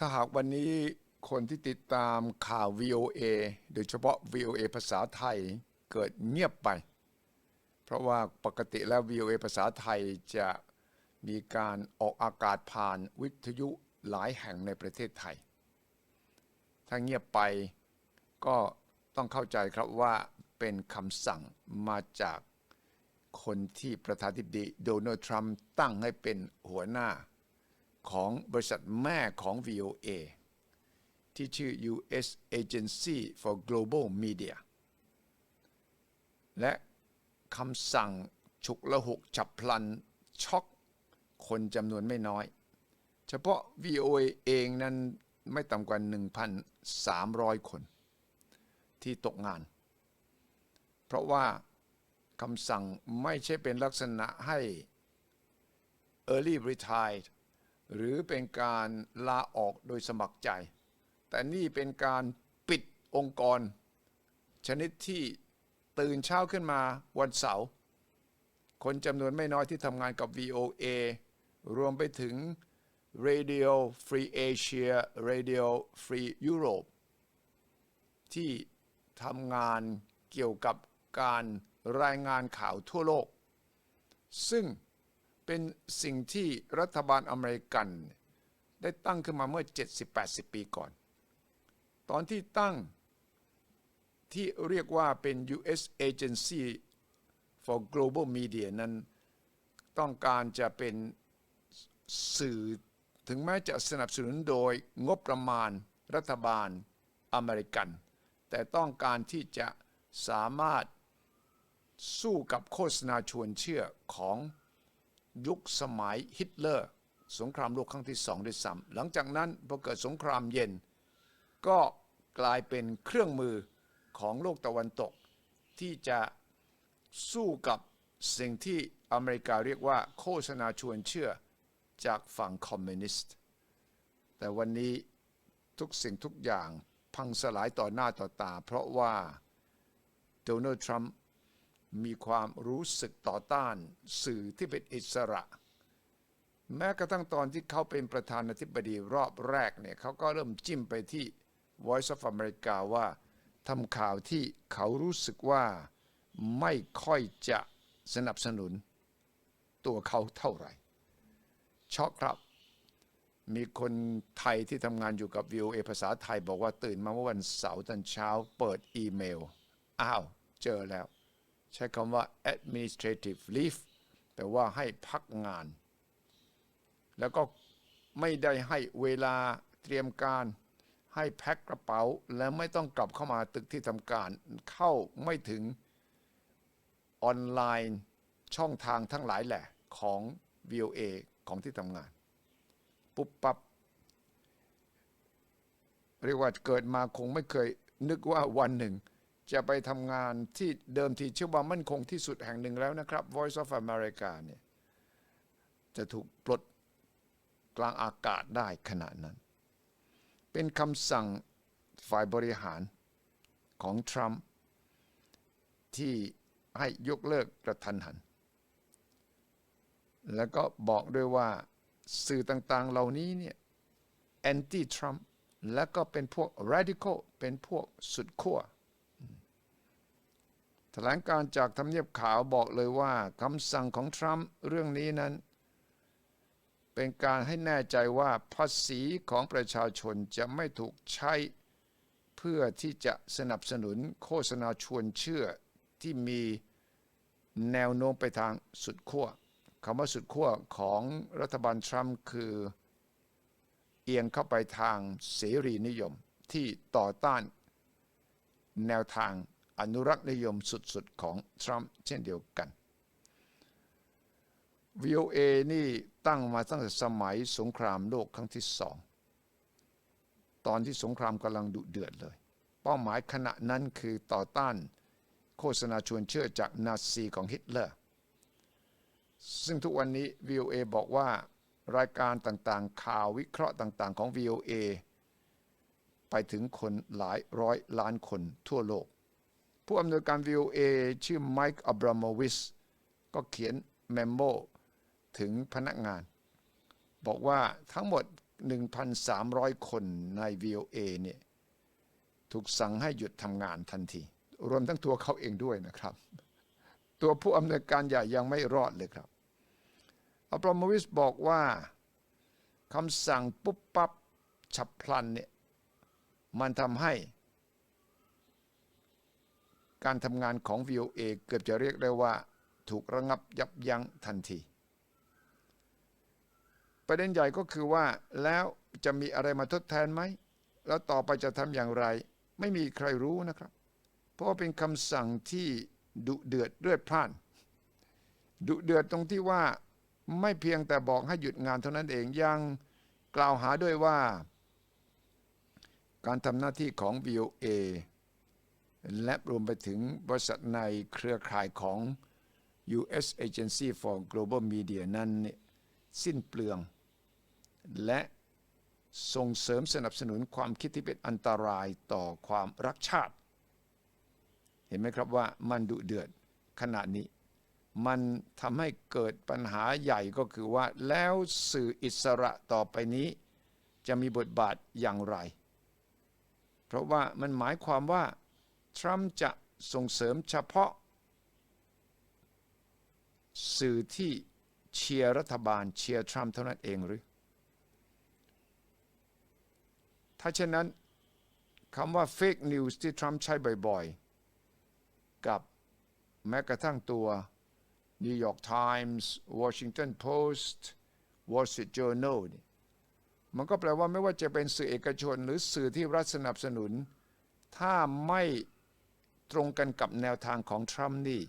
ถ้าหากวันนี้คนที่ติดตามข่าว VOA โดยเฉพาะ VOA ภาษาไทยเกิดเงียบไป เพราะว่าปกติแล้ว VOA ภาษาไทยจะมีการออกอากาศผ่านวิทยุหลายแห่งในประเทศไทย ถ้าเงียบไปก็ต้องเข้าใจครับว่าเป็นคำสั่งมาจากคนที่ประธานาธิบดีโดนัลด์ทรัมป์ตั้งให้เป็นหัวหน้า ของบริษัทแม่ของ VOA ที่ชื่อ U.S. Agency for Global Media และคำสั่งฉุกละหุกฉับพลัน ช็อกคนจำนวนไม่น้อย เฉพาะ VOA เองนั้นไม่ต่ำกว่า 1,300 คน ที่ตกงาน เพราะว่าคำสั่งไม่ใช่เป็นลักษณะให้ early retire หรือเป็นการลาออกโดยสมัครใจ แต่นี่เป็นการปิดองค์กร ชนิดที่ตื่นเช้าขึ้นมาวันเสาร์คนจำนวนไม่น้อยที่ทำงานกับ VOA รวมไปถึง Radio Free Asia Radio Free Europe ที่ทำงานเกี่ยวกับการรายงานข่าวทั่วโลก ซึ่ง เป็นสิ่งที่รัฐบาลอเมริกัน ได้ตั้งขึ้นมาเมื่อ 70-80 ปีก่อน ตอนที่ตั้งที่เรียกว่าเป็น U.S. Agency for Global Media นั้นต้องการจะเป็นสื่อถึงแม้จะสนับสนุนโดยงบประมาณรัฐบาลอเมริกัน แต่ต้องการที่จะสามารถสู้กับโฆษณาชวนเชื่อของ ยุคสมัยฮิตเลอร์ สงครามโลกครั้งที่สองด้วยซ้ำหลังจากนั้นพอเกิดสงครามเย็น ก็กลายเป็นเครื่องมือของโลกตะวันตก ที่จะสู้กับสิ่งที่อเมริกาเรียกว่าโฆษณาชวนเชื่อจากฝั่งคอมมิวนิสต์ แต่วันนี้ทุกสิ่งทุกอย่างพังสลายต่อหน้าต่อตา เพราะว่าโดนัลด์ทรัมป์ มีความรู้สึกต่อต้านสื่อที่เป็นอิสระ แม้กระทั่งตอนที่เขาเป็นประธานาธิบดีรอบแรกเนี่ยเขาก็เริ่มจิ้มไปที่ Voice of America ว่าทำข่าวที่เขารู้สึกว่าไม่ค่อยจะสนับสนุน ตัวเขาเท่าไหร่ช็อกครับ มีคนไทยที่ทำงานอยู่กับ VOA ภาษาไทยบอกว่าตื่นมาเมื่อวันเสาร์ตอนเช้า เปิดอีเมล อ้าว เจอแล้ว ใช้คำว่า administrative leave แปลว่าให้พักงาน แล้วก็ไม่ได้ให้เวลาเตรียมการ ให้แพ็คกระเป๋า แล้วไม่ต้องกลับเข้ามาตึกที่ทำการเข้าไม่ถึงออนไลน์ช่องทางทั้งหลายแหละของ VOA ของที่ทำงาน ปุ๊บปับ๊บเรียกว่าเกิดมาคงไม่เคยนึกว่าวันหนึ่ง จะไปทำงานที่เดิมทีเชื่อว่ามั่นคงที่สุดแห่งหนึ่งแล้วนะครับ Voice of America เนี่ยจะถูกปลดกลางอากาศได้ขณะนั้น เป็นคำสั่งฝ่ายบริหารของทรัมป์ที่ให้ยกเลิกกระทันหัน แล้วก็บอกด้วยว่าสื่อต่างๆเหล่านี้เนี่ยแอนตี้ทรัมป์แล้วก็เป็นพวก radical เป็นพวกสุดขั้ว ถลงการจากทำเนียบขาวบอกเลยว่าคำสั่งของทรัมป์เรื่องนี้นั้น เป็นการให้แน่ใจว่าภาษีของประชาชนจะไม่ถูกใช้ เพื่อที่จะสนับสนุนโฆษณาชวนเชื่อที่มีแนวโน้มไปทางสุดขั้วคำว่าสุดขั้วของรัฐบาลทรัมป์คือ เอียงเข้าไปทางเสรีนิยมที่ต่อต้านแนวทาง อนุรักษ์นิยมสุดๆ ของทรัมป์เช่นเดียวกัน VOA นี่ตั้งมาตั้งแต่สมัยสงครามโลกครั้งที่สอง ตอนที่สงครามกำลังดุเดือดเลย เป้าหมายขณะนั้นคือต่อต้านโฆษณาชวนเชื่อจากนาซีของฮิตเลอร์ ซึ่งทุกวันนี้ VOA บอกว่ารายการต่างๆ ข่าววิเคราะห์ต่างๆ ของ VOA ไปถึงคนหลายร้อยล้านคนทั่วโลก ผู้อำนวยการ VOA ชื่อไมค์อับราโมวิชก็เขียนเมมโมถึงพนักงาน บอกว่าทั้งหมด 1,300 คนใน VOA เนี่ยถูกสั่งให้หยุดทำงานทันที รวมทั้งตัวเขาเองด้วยนะครับ ตัวผู้อำนวยการใหญ่ยังไม่รอดเลยครับอับรามวิสบอกว่าคำสั่งปุ๊บปั๊บฉับพลันเนี่ยมันทำให้ การทำงานของ VOA เกือบจะเรียกได้ว่า ถูกระงับยับยั้งทันที ประเด็นใหญ่ก็คือว่าแล้วจะมีอะไรมาทดแทนไหม แล้วต่อไปจะทำอย่างไร ไม่มีใครรู้นะครับ เพราะาเป็นคำสั่งที่ดุเดือดเลือดพล่าน ดุเดือดตรงที่ว่าไม่เพียงแต่บอกให้หยุดงานเท่านั้นเองยังกล่าวหาด้วยว่า การทำหน้าที่ของ VOA และรวมไปถึงบริษัทในเครือข่ายของ U.S. Agency for Global Media นั้นสิ้นเปลือง และส่งเสริมสนับสนุนความคิดที่เป็นอันตรายต่อความรักชาติ เห็นไหมครับว่ามันดุเดือดขณะนี้ มันทำให้เกิดปัญหาใหญ่ก็คือว่า แล้วสื่ออิสระต่อไปนี้ จะมีบทบาทอย่างไร เพราะว่ามันหมายความว่า ทรัมป์จะส่งเสริมเฉพาะ สื่อที่เชียร์รัฐบาลเชียร์ทรัมป์เท่านั้นเองหรือ ถ้าเช่นนั้นคำว่า fake news ที่ทรัมป์ใช้บ่อยๆ กับแม้กระทั่งตัว New York Times Washington Post Wall Street Journal นี่มันก็แปลว่าไม่ว่าจะเป็นสื่อเอกชนหรือสื่อที่รัฐสนับสนุน ถ้าไม่ ตรงกันกับแนวทางของทรัมป์นี่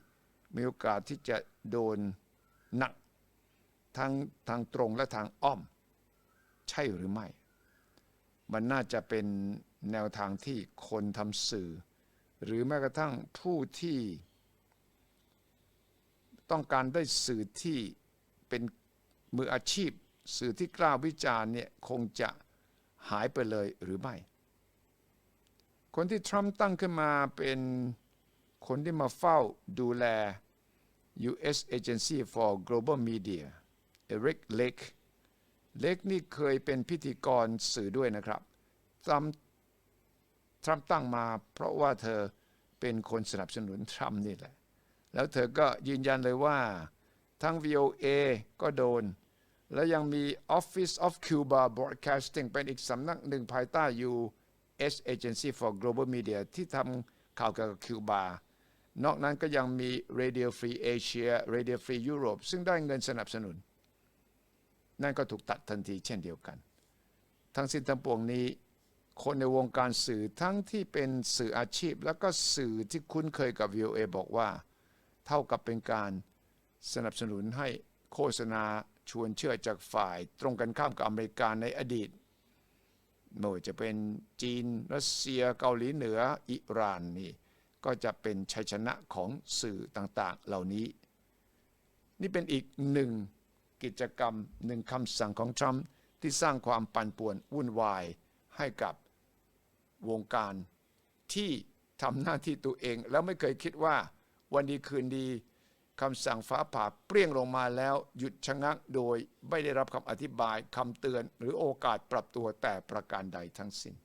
มีโอกาสที่จะโดนหนักทั้งทางตรงและทางอ้อม ใช่หรือไม่ มันน่าจะเป็นแนวทางที่คนทำสื่อ หรือแม้กระทั่งผู้ที่ ต้องการได้สื่อที่เป็นมืออาชีพ สื่อที่กล้าวิจารณ์เนี่ยคงจะหายไปเลยหรือไม่ คนที่ทรัมป์ตั้งขึ้นมาเป็นคนที่มาเฝ้าดูแล U.S. Agency for Global Media เอริกเล็กเล็กนี่เคยเป็นพิธีกรสื่อด้วยนะครับทรัมป์ทรัมป์ตั้งมาเพราะว่าเธอเป็นคนสนับสนุนทรัมป์นี่แหละ แล้วเธอก็ยืนยันเลยว่าทั้ง VOA ก็โดน แล้วยังมี Office of Cuba Broadcasting เป็นอีกสำนักหนึ่งภายใต้อยู่ S Agency for Global Media ที่ทำข่าวเกี่ยวกับคิวบา นอกนั้นก็ยังมี Radio Free Asia Radio Free Europe ซึ่งได้เงินสนับสนุน นั่นก็ถูกตัดทันทีเช่นเดียวกัน ทั้งสิ้นทั้งปวงนี้ คนในวงการสื่อทั้งที่เป็นสื่ออาชีพ แล้วก็สื่อที่คุ้นเคยกับ VOA บอกว่า เท่ากับเป็นการสนับสนุนให้โฆษณาชวนเชื่อจากฝ่ายตรงกันข้ามกับอเมริกาในอดีต ไม่ว่าจะเป็นจีนรัสเซียเกาหลีเหนืออิหร่านนี่ก็จะเป็นชัยชนะของสื่อต่างๆเหล่านี้ นี่เป็นอีกหนึ่งกิจกรรมหนึ่งคำสั่งของทรัมป์ที่สร้างความปั่นป่วนวุ่นวายให้กับวงการที่ทำหน้าที่ตัวเอง แล้วไม่เคยคิดว่าวันดีคืนดี คำสั่งฟ้าผ่าเปรี้ยงลงมาแล้ว หยุดชะงักโดยไม่ได้รับคำอธิบายคำเตือน หรือโอกาสปรับตัวแต่ประการใดทั้งสิ้น